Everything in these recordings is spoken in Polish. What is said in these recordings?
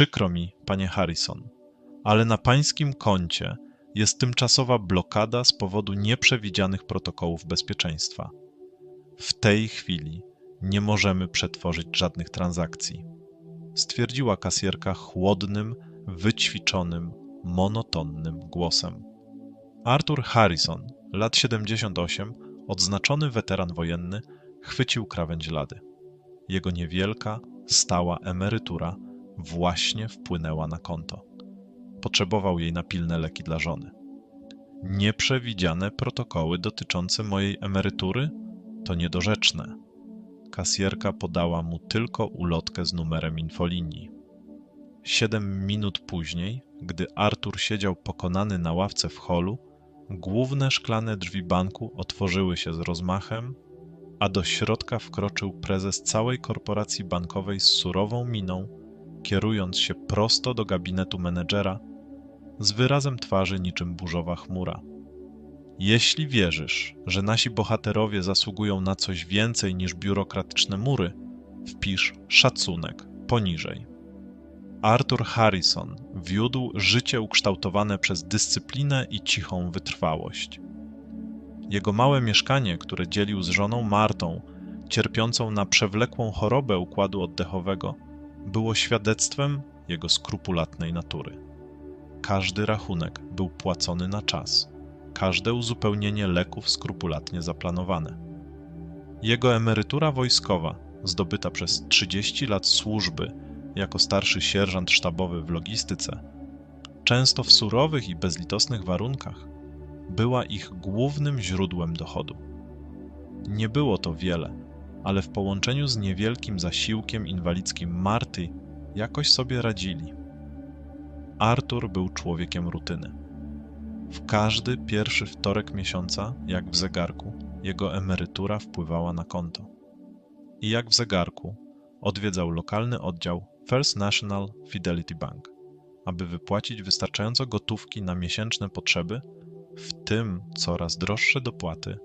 Przykro mi, panie Harrison, ale na pańskim koncie jest tymczasowa blokada z powodu nieprzewidzianych protokołów bezpieczeństwa. W tej chwili nie możemy przetworzyć żadnych transakcji, stwierdziła kasjerka chłodnym, wyćwiczonym, monotonnym głosem. Arthur Harrison, lat 78, odznaczony weteran wojenny, chwycił krawędź lady. Jego niewielka, stała emerytura właśnie wpłynęła na konto. Potrzebował jej na pilne leki dla żony. Nieprzewidziane protokoły dotyczące mojej emerytury to niedorzeczne. Kasjerka podała mu tylko ulotkę z numerem infolinii. Siedem minut później, gdy Artur siedział pokonany na ławce w holu, główne szklane drzwi banku otworzyły się z rozmachem, a do środka wkroczył prezes całej korporacji bankowej z surową miną, kierując się prosto do gabinetu menedżera, z wyrazem twarzy niczym burzowa chmura. Jeśli wierzysz, że nasi bohaterowie zasługują na coś więcej niż biurokratyczne mury, wpisz szacunek poniżej. Arthur Harrison wiódł życie ukształtowane przez dyscyplinę i cichą wytrwałość. Jego małe mieszkanie, które dzielił z żoną Martą, cierpiącą na przewlekłą chorobę układu oddechowego, było świadectwem jego skrupulatnej natury. Każdy rachunek był płacony na czas, każde uzupełnienie leków skrupulatnie zaplanowane. Jego emerytura wojskowa, zdobyta przez 30 lat służby jako starszy sierżant sztabowy w logistyce, często w surowych i bezlitosnych warunkach, była ich głównym źródłem dochodu. Nie było to wiele, ale w połączeniu z niewielkim zasiłkiem inwalidzkim Marty jakoś sobie radzili. Artur był człowiekiem rutyny. W każdy pierwszy wtorek miesiąca, jak w zegarku, jego emerytura wpływała na konto. I jak w zegarku, odwiedzał lokalny oddział First National Fidelity Bank, aby wypłacić wystarczająco gotówki na miesięczne potrzeby, w tym coraz droższe dopłaty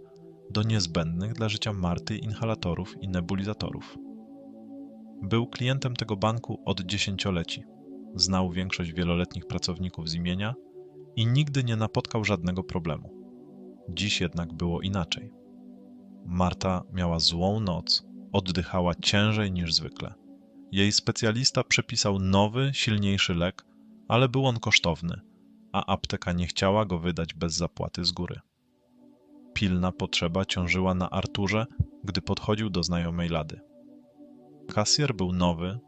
do niezbędnych dla życia Marty inhalatorów i nebulizatorów. Był klientem tego banku od dziesięcioleci. Znał większość wieloletnich pracowników z imienia i nigdy nie napotkał żadnego problemu. Dziś jednak było inaczej. Marta miała złą noc, oddychała ciężej niż zwykle. Jej specjalista przepisał nowy, silniejszy lek, ale był on kosztowny, a apteka nie chciała go wydać bez zapłaty z góry. Pilna potrzeba ciążyła na Arturze, gdy podchodził do znajomej lady. Kasjer był nowy,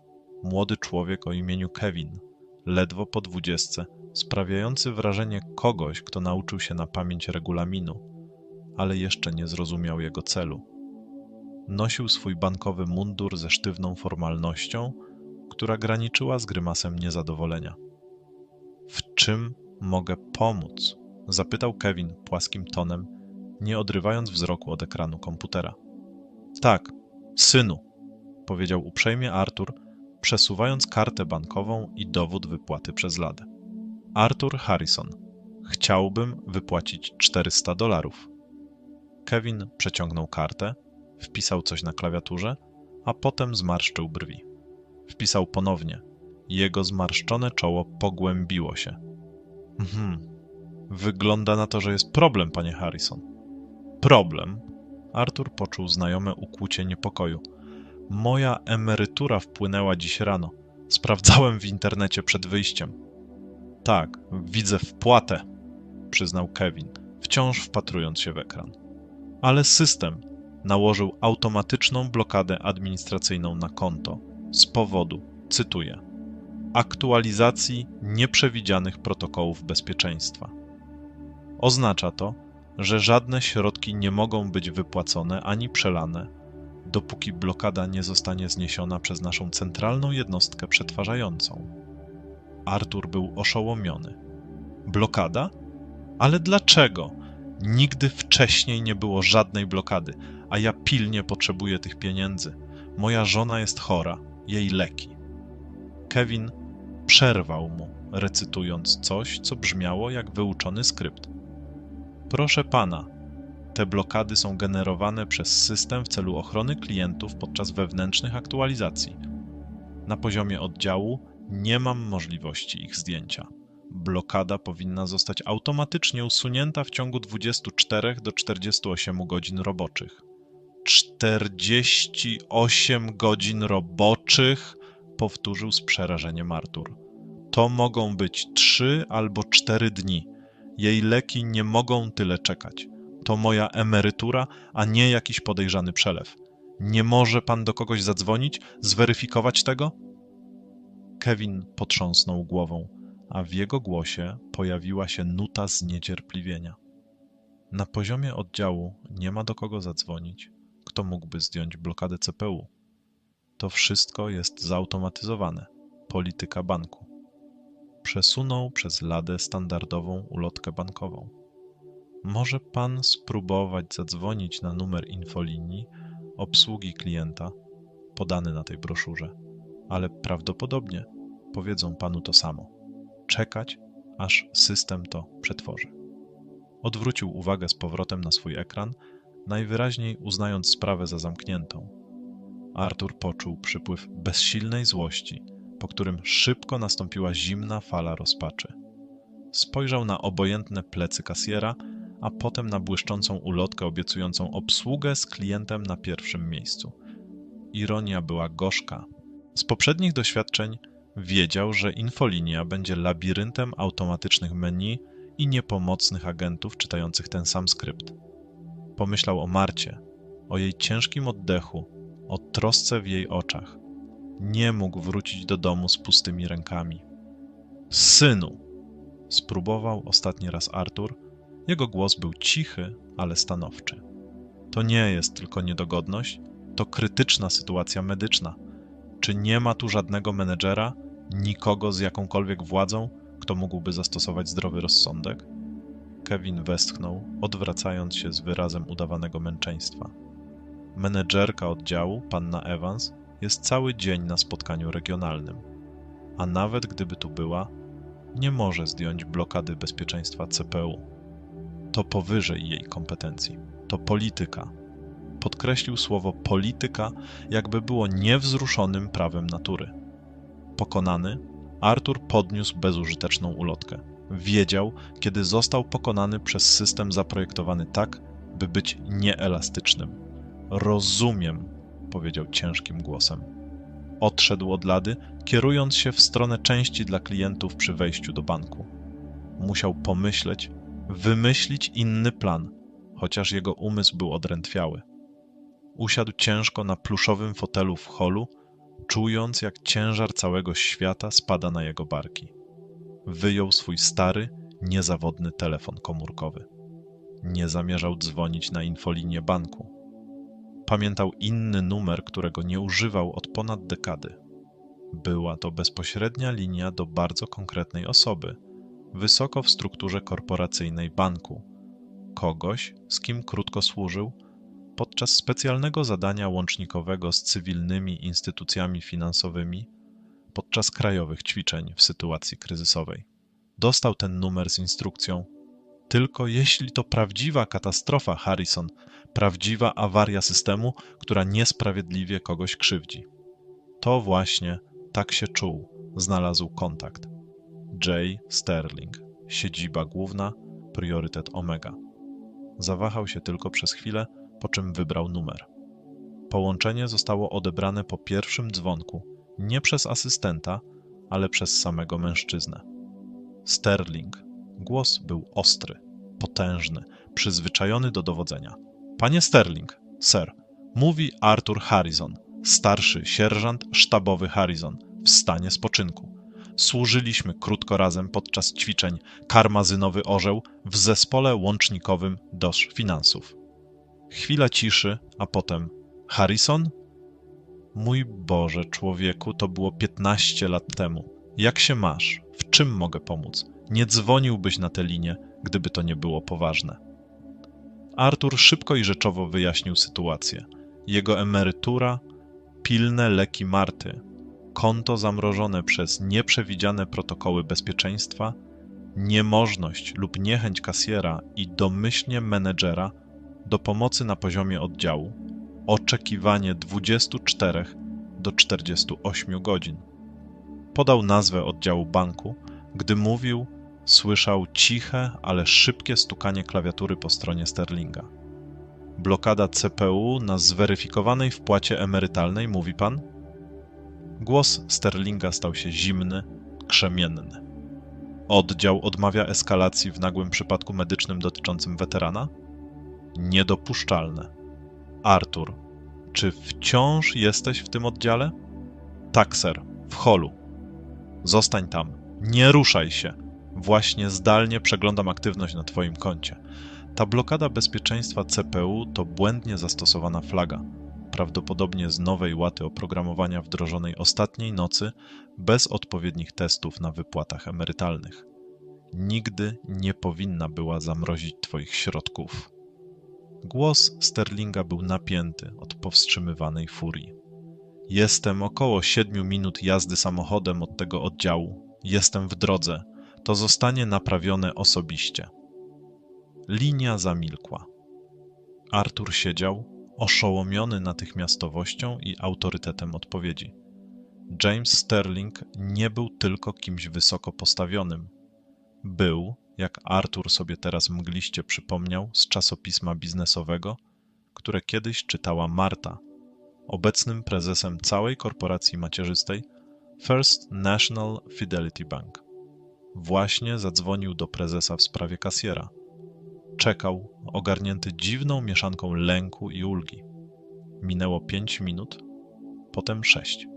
młody człowiek o imieniu Kevin, ledwo po dwudziestce, sprawiający wrażenie kogoś, kto nauczył się na pamięć regulaminu, ale jeszcze nie zrozumiał jego celu. Nosił swój bankowy mundur ze sztywną formalnością, która graniczyła z grymasem niezadowolenia. W czym mogę pomóc? zapytał Kevin płaskim tonem, nie odrywając wzroku od ekranu komputera. Tak, synu, powiedział uprzejmie Artur, przesuwając kartę bankową i dowód wypłaty przez ladę. Arthur Harrison. Chciałbym wypłacić 400 dolarów. Kevin przeciągnął kartę, wpisał coś na klawiaturze, a potem zmarszczył brwi. Wpisał ponownie. Jego zmarszczone czoło pogłębiło się. Mhm. Wygląda na to, że jest problem, panie Harrison. Problem? Arthur poczuł znajome ukłucie niepokoju. Moja emerytura wpłynęła dziś rano. Sprawdzałem w internecie przed wyjściem. Tak, widzę wpłatę, przyznał Kevin, wciąż wpatrując się w ekran. Ale system nałożył automatyczną blokadę administracyjną na konto z powodu, cytuję, aktualizacji nieprzewidzianych protokołów bezpieczeństwa. Oznacza to, że żadne środki nie mogą być wypłacone ani przelane, dopóki blokada nie zostanie zniesiona przez naszą centralną jednostkę przetwarzającą. Artur był oszołomiony. Blokada? Ale dlaczego? Nigdy wcześniej nie było żadnej blokady, a ja pilnie potrzebuję tych pieniędzy. Moja żona jest chora, jej leki. Kevin przerwał mu, recytując coś, co brzmiało jak wyuczony skrypt. Proszę pana, te blokady są generowane przez system w celu ochrony klientów podczas wewnętrznych aktualizacji. Na poziomie oddziału Nie mam możliwości ich zdjęcia. Blokada powinna zostać automatycznie usunięta w ciągu 24 do 48 godzin roboczych. 48 godzin roboczych, powtórzył z przerażeniem Artur. To mogą być 3 albo 4 dni. Jej leki nie mogą tyle czekać. To moja emerytura, a nie jakiś podejrzany przelew. Nie może pan do kogoś zadzwonić, zweryfikować tego? Kevin potrząsnął głową, a w jego głosie pojawiła się nuta zniecierpliwienia. Na poziomie oddziału nie ma do kogo zadzwonić, kto mógłby zdjąć blokadę CPU. To wszystko jest zautomatyzowane. Polityka banku. Przesunął przez ladę standardową ulotkę bankową. Może pan spróbować zadzwonić na numer infolinii obsługi klienta podany na tej broszurze, ale prawdopodobnie powiedzą panu to samo. Czekać, aż system to przetworzy. Odwrócił uwagę z powrotem na swój ekran, najwyraźniej uznając sprawę za zamkniętą. Artur poczuł przypływ bezsilnej złości, po którym szybko nastąpiła zimna fala rozpaczy. Spojrzał na obojętne plecy kasjera, a potem na błyszczącą ulotkę obiecującą obsługę z klientem na pierwszym miejscu. Ironia była gorzka. Z poprzednich doświadczeń wiedział, że infolinia będzie labiryntem automatycznych menu i niepomocnych agentów czytających ten sam skrypt. Pomyślał o Marcie, o jej ciężkim oddechu, o trosce w jej oczach. Nie mógł wrócić do domu z pustymi rękami. Synu! Spróbował ostatni raz Artur. Jego głos był cichy, ale stanowczy. To nie jest tylko niedogodność, to krytyczna sytuacja medyczna. Czy nie ma tu żadnego menedżera, nikogo z jakąkolwiek władzą, kto mógłby zastosować zdrowy rozsądek? Kevin westchnął, odwracając się z wyrazem udawanego męczeństwa. Menedżerka oddziału, panna Evans, jest cały dzień na spotkaniu regionalnym. A nawet gdyby tu była, nie może zdjąć blokady bezpieczeństwa CPU. To powyżej jej kompetencji. To polityka. Podkreślił słowo polityka, jakby było niewzruszonym prawem natury. Pokonany, Artur podniósł bezużyteczną ulotkę. Wiedział, kiedy został pokonany przez system zaprojektowany tak, by być nieelastycznym. Rozumiem, powiedział ciężkim głosem. Odszedł od lady, kierując się w stronę części dla klientów przy wejściu do banku. Musiał pomyśleć, wymyślić inny plan, chociaż jego umysł był odrętwiały. Usiadł ciężko na pluszowym fotelu w holu, czując, jak ciężar całego świata spada na jego barki. Wyjął swój stary, niezawodny telefon komórkowy. Nie zamierzał dzwonić na infolinię banku. Pamiętał inny numer, którego nie używał od ponad dekady. Była to bezpośrednia linia do bardzo konkretnej osoby, wysoko w strukturze korporacyjnej banku, kogoś, z kim krótko służył, podczas specjalnego zadania łącznikowego z cywilnymi instytucjami finansowymi podczas krajowych ćwiczeń w sytuacji kryzysowej. Dostał ten numer z instrukcją: Tylko jeśli to prawdziwa katastrofa, Harrison, prawdziwa awaria systemu, która niesprawiedliwie kogoś krzywdzi. To właśnie tak się czuł, znalazł kontakt. J. Sterling, siedziba główna, priorytet Omega. Zawahał się tylko przez chwilę, po czym wybrał numer. Połączenie zostało odebrane po pierwszym dzwonku, nie przez asystenta, ale przez samego mężczyznę. Sterling. Głos był ostry, potężny, przyzwyczajony do dowodzenia. Panie Sterling, sir, mówi Arthur Harrison, starszy sierżant sztabowy Harrison, w stanie spoczynku. Służyliśmy krótko razem podczas ćwiczeń Karmazynowy Orzeł w zespole łącznikowym DOS Finansów. Chwila ciszy, a potem Harrison? Mój Boże, człowieku, to było 15 lat temu. Jak się masz? W czym mogę pomóc? Nie dzwoniłbyś na tę linię, gdyby to nie było poważne. Artur szybko i rzeczowo wyjaśnił sytuację. Jego emerytura, pilne leki Marty, konto zamrożone przez nieprzewidziane protokoły bezpieczeństwa, niemożność lub niechęć kasjera i domyślnie menedżera do pomocy na poziomie oddziału, oczekiwanie 24 do 48 godzin. podał nazwę oddziału banku, gdy mówił, słyszał ciche, ale szybkie stukanie klawiatury po stronie Sterlinga. Blokada CPU na zweryfikowanej wpłacie emerytalnej, mówi pan? Głos Sterlinga stał się zimny, krzemienny. Oddział odmawia eskalacji w nagłym przypadku medycznym dotyczącym weterana? Niedopuszczalne. Artur, czy wciąż jesteś w tym oddziale? Tak, ser, w holu. Zostań tam. Nie ruszaj się. Właśnie zdalnie przeglądam aktywność na Twoim koncie. Ta blokada bezpieczeństwa CPU to błędnie zastosowana flaga, prawdopodobnie z nowej łaty oprogramowania wdrożonej ostatniej nocy bez odpowiednich testów na wypłatach emerytalnych. Nigdy nie powinna była zamrozić Twoich środków. Głos Sterlinga był napięty od powstrzymywanej furii. Jestem około siedmiu minut jazdy samochodem od tego oddziału. Jestem w drodze. To zostanie naprawione osobiście. Linia zamilkła. Artur siedział, oszołomiony natychmiastowością i autorytetem odpowiedzi. James Sterling nie był tylko kimś wysoko postawionym. Był, jak Artur sobie teraz mgliście przypomniał z czasopisma biznesowego, które kiedyś czytała Marta, obecnym prezesem całej korporacji macierzystej First National Fidelity Bank. Właśnie zadzwonił do prezesa w sprawie kasjera. Czekał, ogarnięty dziwną mieszanką lęku i ulgi. Minęło pięć minut, potem sześć.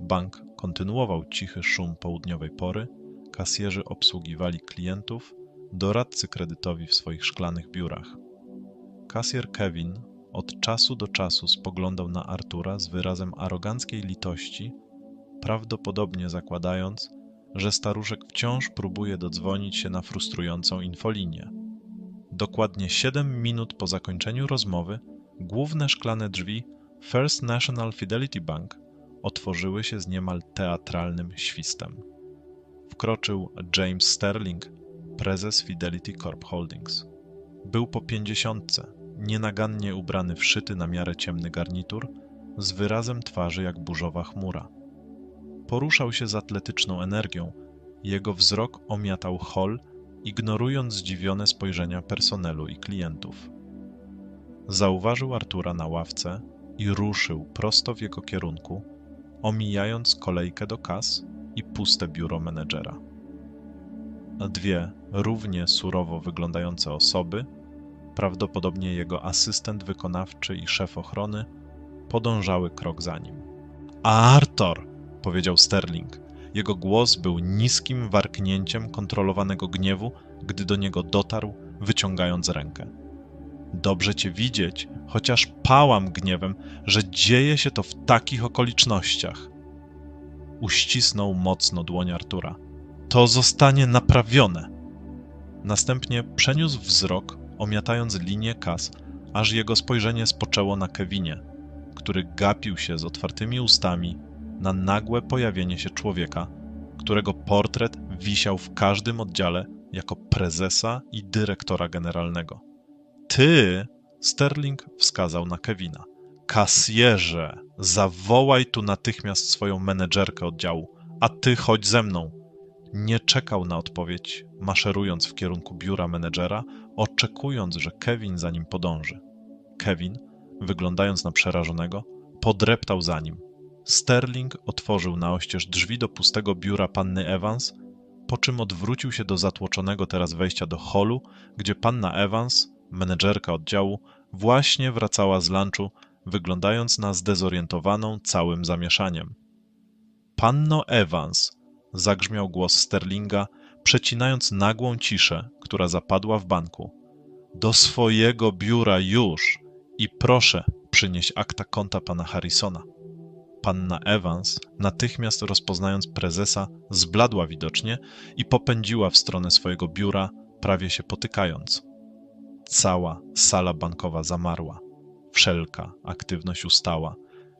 Bank kontynuował cichy szum południowej pory, kasjerzy obsługiwali klientów, doradcy kredytowi w swoich szklanych biurach. Kasjer Kevin od czasu do czasu spoglądał na Artura z wyrazem aroganckiej litości, prawdopodobnie zakładając, że staruszek wciąż próbuje dodzwonić się na frustrującą infolinię. Dokładnie 7 minut po zakończeniu rozmowy główne szklane drzwi First National Fidelity Bank otworzyły się z niemal teatralnym świstem. Wkroczył James Sterling, prezes Fidelity Corp Holdings. Był po pięćdziesiątce, nienagannie ubrany w szyty na miarę ciemny garnitur, z wyrazem twarzy jak burzowa chmura. Poruszał się z atletyczną energią, jego wzrok omiatał hol, ignorując zdziwione spojrzenia personelu i klientów. Zauważył Artura na ławce i ruszył prosto w jego kierunku, omijając kolejkę do kas i puste biuro menedżera. Dwie równie surowo wyglądające osoby, prawdopodobnie jego asystent wykonawczy i szef ochrony, podążały krok za nim. Arthur! Powiedział Sterling. Jego głos był niskim warknięciem kontrolowanego gniewu, gdy do niego dotarł, wyciągając rękę. Dobrze cię widzieć, chociaż pałam gniewem, że dzieje się to w takich okolicznościach. Uścisnął mocno dłoń Artura. To zostanie naprawione. Następnie przeniósł wzrok, omiatając linię kas, aż jego spojrzenie spoczęło na Kevinie, który gapił się z otwartymi ustami na nagłe pojawienie się człowieka, którego portret wisiał w każdym oddziale jako prezesa i dyrektora generalnego. Ty, Sterling wskazał na Kevina. Kasjerze, zawołaj tu natychmiast swoją menedżerkę oddziału, a ty chodź ze mną. Nie czekał na odpowiedź, maszerując w kierunku biura menedżera, oczekując, że Kevin za nim podąży. Kevin, wyglądając na przerażonego, podreptał za nim. Sterling otworzył na oścież drzwi do pustego biura panny Evans, po czym odwrócił się do zatłoczonego teraz wejścia do holu, gdzie panna Evans, menedżerka oddziału, właśnie wracała z lunchu, wyglądając na zdezorientowaną całym zamieszaniem. Panno Evans, zagrzmiał głos Sterlinga, przecinając nagłą ciszę, która zapadła w banku. Do swojego biura już i proszę przynieść akta konta pana Harrisona. Panna Evans, natychmiast rozpoznając prezesa, zbladła widocznie i popędziła w stronę swojego biura, prawie się potykając. Cała sala bankowa zamarła. Wszelka aktywność ustała,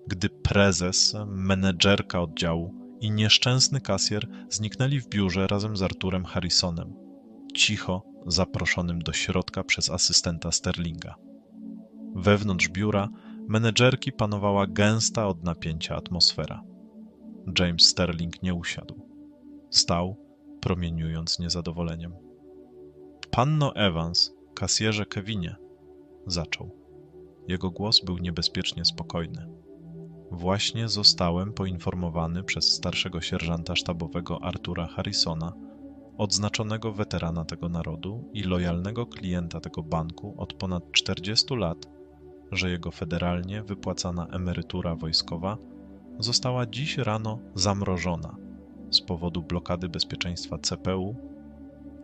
gdy prezes, menedżerka oddziału i nieszczęsny kasjer zniknęli w biurze razem z Arturem Harrisonem, cicho zaproszonym do środka przez asystenta Sterlinga. Wewnątrz biura menedżerki panowała gęsta od napięcia atmosfera. James Sterling nie usiadł. Stał, promieniując niezadowoleniem. Panno Evans, kasjerze Kevinie, zaczął. Jego głos był niebezpiecznie spokojny. Właśnie zostałem poinformowany przez starszego sierżanta sztabowego Artura Harrisona, odznaczonego weterana tego narodu i lojalnego klienta tego banku od ponad 40 lat, że jego federalnie wypłacana emerytura wojskowa została dziś rano zamrożona z powodu blokady bezpieczeństwa CPU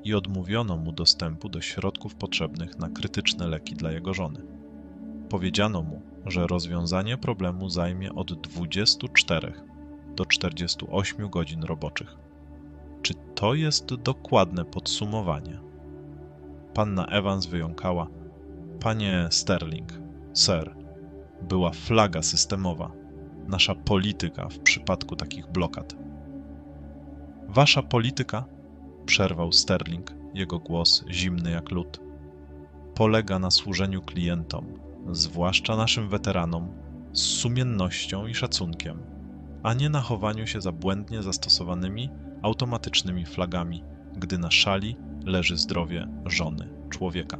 i odmówiono mu dostępu do środków potrzebnych na krytyczne leki dla jego żony. Powiedziano mu, że rozwiązanie problemu zajmie od 24 do 48 godzin roboczych. Czy to jest dokładne podsumowanie? Panna Evans wyjąkała: Panie Sterling, sir, była flaga systemowa, nasza polityka w przypadku takich blokad. Wasza polityka, przerwał Sterling, jego głos zimny jak lód, polega na służeniu klientom, zwłaszcza naszym weteranom, z sumiennością i szacunkiem, a nie na chowaniu się za błędnie zastosowanymi automatycznymi flagami, gdy na szali leży zdrowie żony człowieka.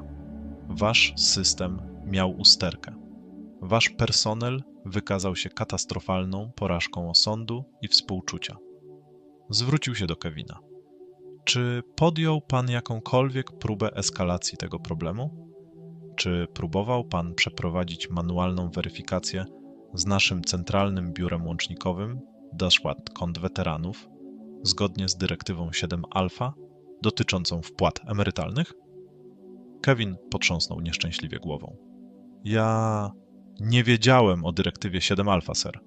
Wasz system miał usterkę. Wasz personel wykazał się katastrofalną porażką osądu i współczucia. Zwrócił się do Kevina. Czy podjął pan jakąkolwiek próbę eskalacji tego problemu? Czy próbował pan przeprowadzić manualną weryfikację z naszym centralnym biurem łącznikowym Dashwat Kont Weteranów zgodnie z dyrektywą 7 alfa dotyczącą wpłat emerytalnych? Kevin potrząsnął nieszczęśliwie głową. Ja nie wiedziałem o dyrektywie 7 alfa, ser.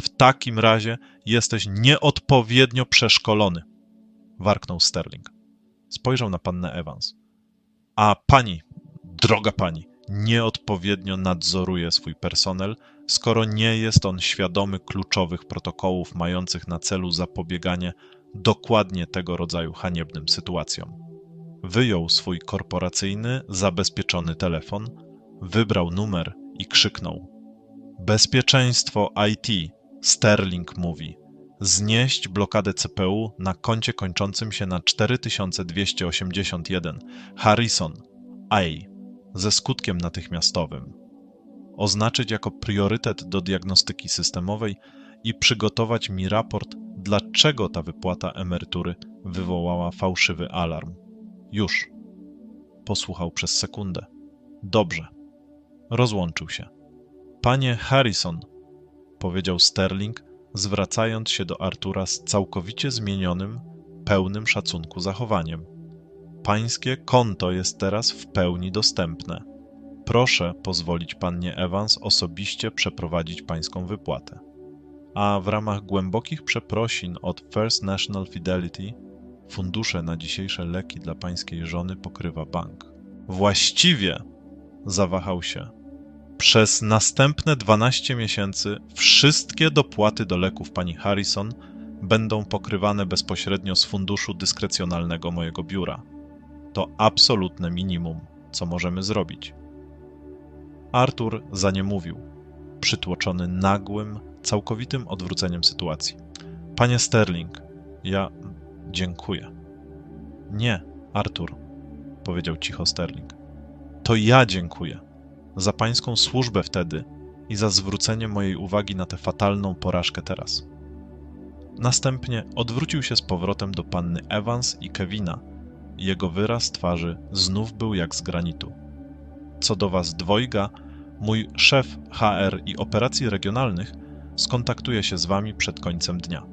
W takim razie jesteś nieodpowiednio przeszkolony, warknął Sterling. Spojrzał na pannę Evans. A pani, droga pani, nieodpowiednio nadzoruje swój personel, skoro nie jest on świadomy kluczowych protokołów mających na celu zapobieganie dokładnie tego rodzaju haniebnym sytuacjom. Wyjął swój korporacyjny, zabezpieczony telefon, wybrał numer i krzyknął: Bezpieczeństwo IT, Sterling mówi. Znieść blokadę CPU na koncie kończącym się na 4281 Harrison A ze skutkiem natychmiastowym. Oznaczyć jako priorytet do diagnostyki systemowej i przygotować mi raport, dlaczego ta wypłata emerytury wywołała fałszywy alarm. Już. Posłuchał przez sekundę. Dobrze. Rozłączył się. Panie Harrison, powiedział Sterling, zwracając się do Artura z całkowicie zmienionym, pełnym szacunku zachowaniem. Pańskie konto jest teraz w pełni dostępne. Proszę pozwolić pannie Evans osobiście przeprowadzić pańską wypłatę. A w ramach głębokich przeprosin od First National Fidelity fundusze na dzisiejsze leki dla pańskiej żony pokrywa bank. Właściwie, zawahał się, przez następne 12 miesięcy wszystkie dopłaty do leków pani Harrison będą pokrywane bezpośrednio z funduszu dyskrecjonalnego mojego biura. To absolutne minimum, co możemy zrobić. Artur zaniemówił, przytłoczony nagłym, całkowitym odwróceniem sytuacji. Panie Sterling, ja dziękuję. Nie, Artur, powiedział cicho Sterling. To ja dziękuję za pańską służbę wtedy i za zwrócenie mojej uwagi na tę fatalną porażkę teraz. Następnie odwrócił się z powrotem do panny Evans i Kevina. Jego wyraz twarzy znów był jak z granitu. Co do was dwojga, mój szef HR i operacji regionalnych skontaktuje się z wami przed końcem dnia.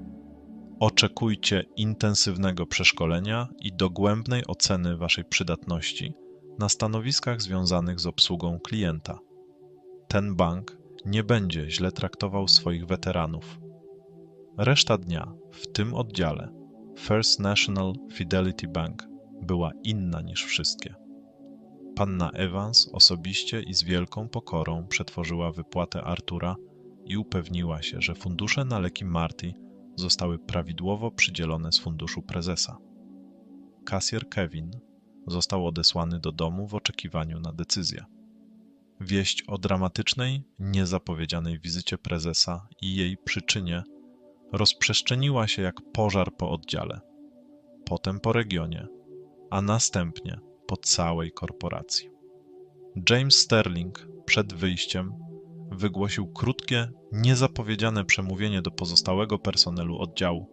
Oczekujcie intensywnego przeszkolenia i dogłębnej oceny waszej przydatności na stanowiskach związanych z obsługą klienta. Ten bank nie będzie źle traktował swoich weteranów. Reszta dnia w tym oddziale First National Fidelity Bank była inna niż wszystkie. Panna Evans osobiście i z wielką pokorą przetworzyła wypłatę Artura i upewniła się, że fundusze na leki Marty zostały prawidłowo przydzielone z funduszu prezesa. Kasjer Kevin został odesłany do domu w oczekiwaniu na decyzję. Wieść o dramatycznej, niezapowiedzianej wizycie prezesa i jej przyczynie rozprzestrzeniła się jak pożar po oddziale, potem po regionie, a następnie po całej korporacji. James Sterling przed wyjściem wygłosił krótkie, niezapowiedziane przemówienie do pozostałego personelu oddziału.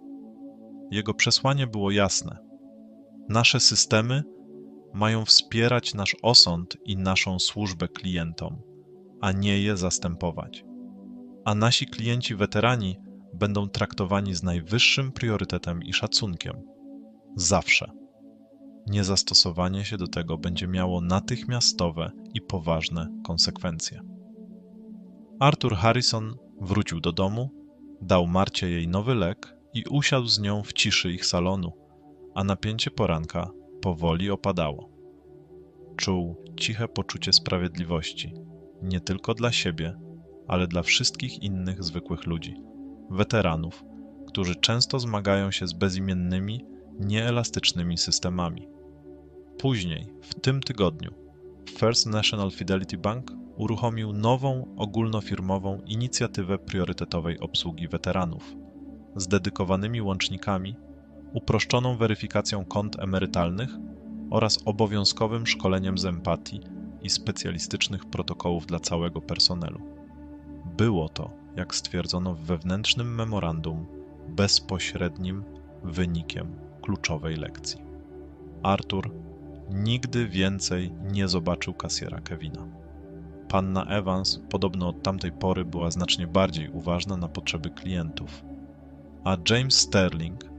Jego przesłanie było jasne. Nasze systemy mają wspierać nasz osąd i naszą służbę klientom, a nie je zastępować. A nasi klienci weterani będą traktowani z najwyższym priorytetem i szacunkiem. Zawsze. Niezastosowanie się do tego będzie miało natychmiastowe i poważne konsekwencje. Arthur Harrison wrócił do domu, dał Marcie jej nowy lek i usiadł z nią w ciszy ich salonu, a napięcie poranka powoli opadało. Czuł ciche poczucie sprawiedliwości, nie tylko dla siebie, ale dla wszystkich innych zwykłych ludzi, weteranów, którzy często zmagają się z bezimiennymi, nieelastycznymi systemami. Później, w tym tygodniu, First National Fidelity Bank uruchomił nową ogólnofirmową inicjatywę priorytetowej obsługi weteranów z dedykowanymi łącznikami, uproszczoną weryfikacją kont emerytalnych oraz obowiązkowym szkoleniem z empatii i specjalistycznych protokołów dla całego personelu. Było to, jak stwierdzono w wewnętrznym memorandum, bezpośrednim wynikiem kluczowej lekcji. Arthur nigdy więcej nie zobaczył kasjera Kevina. Panna Evans podobno od tamtej pory była znacznie bardziej uważna na potrzeby klientów, a James Sterling,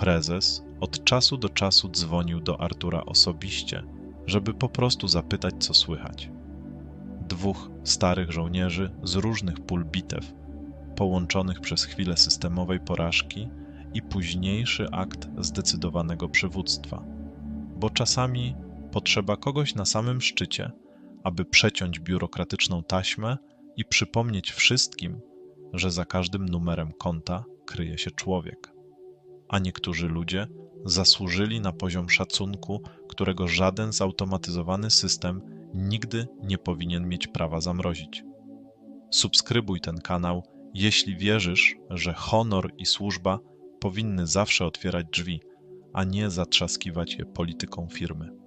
prezes, od czasu do czasu dzwonił do Artura osobiście, żeby po prostu zapytać, co słychać. Dwóch starych żołnierzy z różnych pól bitew, połączonych przez chwilę systemowej porażki i późniejszy akt zdecydowanego przywództwa, bo czasami potrzeba kogoś na samym szczycie, aby przeciąć biurokratyczną taśmę i przypomnieć wszystkim, że za każdym numerem konta kryje się człowiek. A niektórzy ludzie zasłużyli na poziom szacunku, którego żaden zautomatyzowany system nigdy nie powinien mieć prawa zamrozić. Subskrybuj ten kanał, jeśli wierzysz, że honor i służba powinny zawsze otwierać drzwi, a nie zatrzaskiwać je polityką firmy.